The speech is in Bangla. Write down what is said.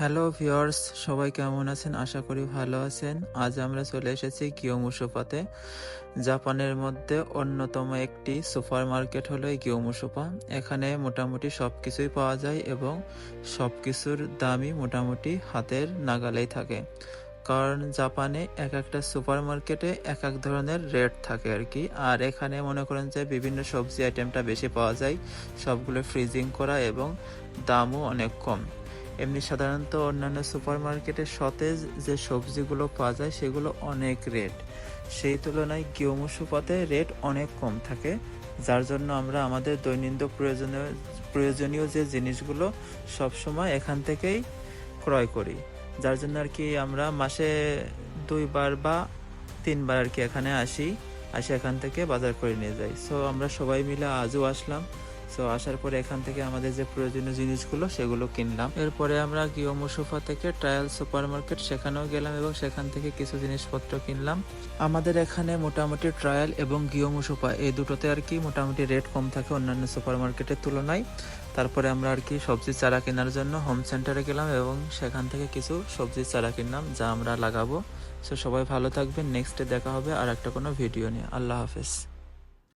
হ্যালো ভিউয়ার্স সবাই কেমন আছেন? আশা করি ভালো আছেন। আজ আমরা চলে এসেছি কিয়োমুসোপাতে জাপানের মধ্যে অন্যতম একটি সুপার মার্কেট হলো এই কিয়োমুসোপা এখানে মোটামুটি সব কিছুই পাওয়া যায় এবং সব কিছুর দামই মোটামুটি হাতের নাগালেই থাকে। কারণ জাপানে এক একটা সুপার মার্কেটে এক এক ধরনের রেট থাকে আর কি। আর এখানে মনে করেন যে বিভিন্ন সবজি আইটেমটা বেশি পাওয়া যায়। সবগুলো ফ্রিজিং করা এবং দামও অনেক কম। এমনি সাধারণত অন্যান্য সুপার মার্কেটে সতেজ যে সবজিগুলো পাওয়া যায়, সেগুলো অনেক রেট। সেই তুলনায় গিয়োমুসুপাতে রেট অনেক কম থাকে, যার জন্য আমরা আমাদের দৈনন্দিন প্রয়োজনীয় প্রয়োজনীয় যে জিনিসগুলো সবসময় এখান থেকেই ক্রয় করি। যার জন্য আর কি আমরা মাসে দুইবার বা তিনবার আর কি এখানে আসি, আসে এখান থেকে বাজার করে নিয়ে যাই। সো আমরা সবাই মিলে আজও আসলাম। সো আসার পরে এখান থেকে আমাদের যে প্রয়োজনীয় জিনিসগুলো, সেগুলো কিনলাম। এরপরে আমরা গিয়োমো সোফা থেকে ট্রায়াল সুপার মার্কেট সেখানেও গেলাম এবং সেখান থেকে কিছু জিনিসপত্র কিনলাম। আমাদের এখানে মোটামুটি ট্রায়াল এবং গিয়োমো সোফা, এই দুটোতে আর কি মোটামুটি রেট কম থাকে অন্যান্য সুপার মার্কেটের তুলনায়। তারপরে আমরা আর কি সবজির চারা কেনার জন্য হোম সেন্টারে গেলাম এবং সেখান থেকে কিছু সবজির চারা কিনলাম, যা আমরা লাগাবো। সো সবাই ভালো থাকবেন নেক্সটে দেখা হবে আর একটা কোনো ভিডিও নিয়ে। আল্লাহ হাফেজ।